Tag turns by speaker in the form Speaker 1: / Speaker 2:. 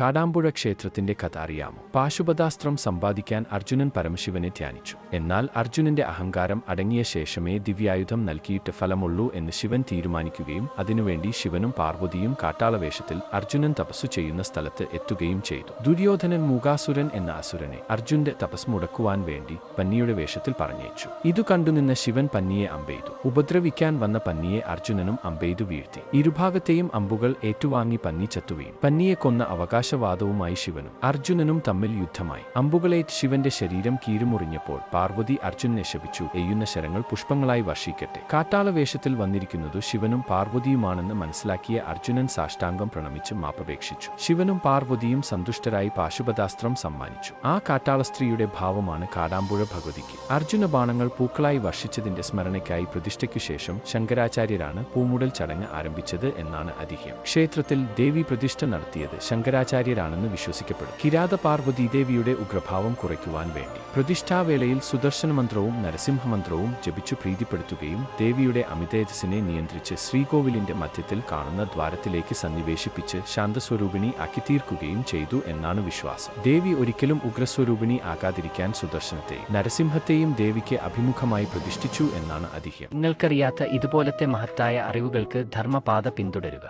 Speaker 1: കാടാമ്പുഴ ക്ഷേത്രത്തിന്റെ കഥ അറിയാമോ? പാശുപതാസ്ത്രം സമ്പാദിക്കാൻ അർജുനൻ പരമശിവനെ ധ്യാനിച്ചു. എന്നാൽ അർജുനന്റെ അഹങ്കാരം അടങ്ങിയ ശേഷമേ ദിവ്യായുധം നൽകിയിട്ട് ഫലമുള്ളൂ എന്ന് ശിവൻ തീരുമാനിക്കുകയും അതിനുവേണ്ടി ശിവനും പാർവതിയും കാട്ടാളവേഷത്തിൽ അർജുനൻ തപസ്സു ചെയ്യുന്ന സ്ഥലത്ത് എത്തുകയും ചെയ്തു. ദുര്യോധനൻ മൂകാസുരൻ എന്ന അസുരനെ അർജുന്റെ തപസ് മുടക്കുവാൻ വേണ്ടി പന്നിയുടെ വേഷത്തിൽ പറഞ്ഞയച്ചു. ഇതു കണ്ടുനിന്ന ശിവൻ പന്നിയെ അമ്പെയ്തു. ഉപദ്രവിക്കാൻ വന്ന പന്നിയെ അർജുനനും അമ്പെയ്തു വീഴ്ത്തി. ഇരുഭാഗത്തെയും അമ്പുകൾ ഏറ്റുവാങ്ങി പന്നി ചത്തുകയും പന്നിയെ കൊന്ന അവകാശവാദവുമായി ശിവനും അർജുനനും തമ്മിൽ യുദ്ധമായി. അമ്പുകളേറ്റ് ശിവന്റെ ശരീരം കീറുമുറിഞ്ഞപ്പോൾ പാർവതി അർജുനനെ ശപിച്ചു. എയ്യുന്ന ശരങ്ങൾ പുഷ്പങ്ങളായി വർഷിക്കട്ടെ. കാട്ടാളവേഷത്തിൽ വന്നിരിക്കുന്നത് ശിവനും പാർവതിയുമാണെന്ന് മനസ്സിലാക്കിയ അർജുനൻ സാഷ്ടാംഗം പ്രണമിച്ച് മാപ്പപേക്ഷിച്ചു. ശിവനും പാർവതിയും സന്തുഷ്ടരായി പാശുപതാസ്ത്രം സമ്മാനിച്ചു. ആ കാട്ടാള സ്ത്രീയുടെ ഭാവമാണ് കാടാമ്പുഴ ഭഗവതിക്ക്. അർജുന ബാണങ്ങൾ പൂക്കളായി വർഷിച്ചതിന്റെ സ്മരണയ്ക്കായി പ്രതിഷ്ഠയ്ക്കു ശേഷം ശങ്കരാചാര്യരാണ് പൂമുടൽ ചടങ്ങ് ആരംഭിച്ചത് എന്നാണ് ഐതിഹ്യം ക്ഷേത്രത്തിൽ ദേവി പ്രതിഷ്ഠ നടത്തിയത് ശങ്കരാചാര്യരാണെന്ന് വിശ്വസിക്കപ്പെടും. കിരാത പാർവതി ദേവിയുടെ ഉഗ്രഭാവം കുറയ്ക്കുവാൻ വേണ്ടി. പ്രതിഷ്ഠാവേളയിൽ സുദർശന മന്ത്രവും നരസിംഹമന്ത്രവും ജപിച്ചു പ്രീതിപ്പെടുത്തുകയും ദേവിയുടെ അമിതേജസിനെ നിയന്ത്രിച്ച് ശ്രീകോവിലിന്റെ മധ്യത്തിൽ കാണുന്ന ദ്വാരത്തിലേക്ക് സന്നിവേശിപ്പിച്ച് ശാന്തസ്വരൂപിണി ആക്കി തീർക്കുകയും ചെയ്തു എന്നാണ് വിശ്വാസം. ദേവി ഒരിക്കലും ഉഗ്രസ്വരൂപിണി ആകാതിരിക്കാൻ സുദർശനത്തെ നരസിംഹത്തെയും ദേവിക്ക് അഭിമുഖമായി പ്രതിഷ്ഠിച്ചു എന്നാണ് ഐതിഹ്യം
Speaker 2: നിങ്ങൾക്കറിയാത്ത ഇതുപോലത്തെ മഹത്തായ അറിവുകൾക്ക് ധർമ്മപാത പിന്തുടരുക.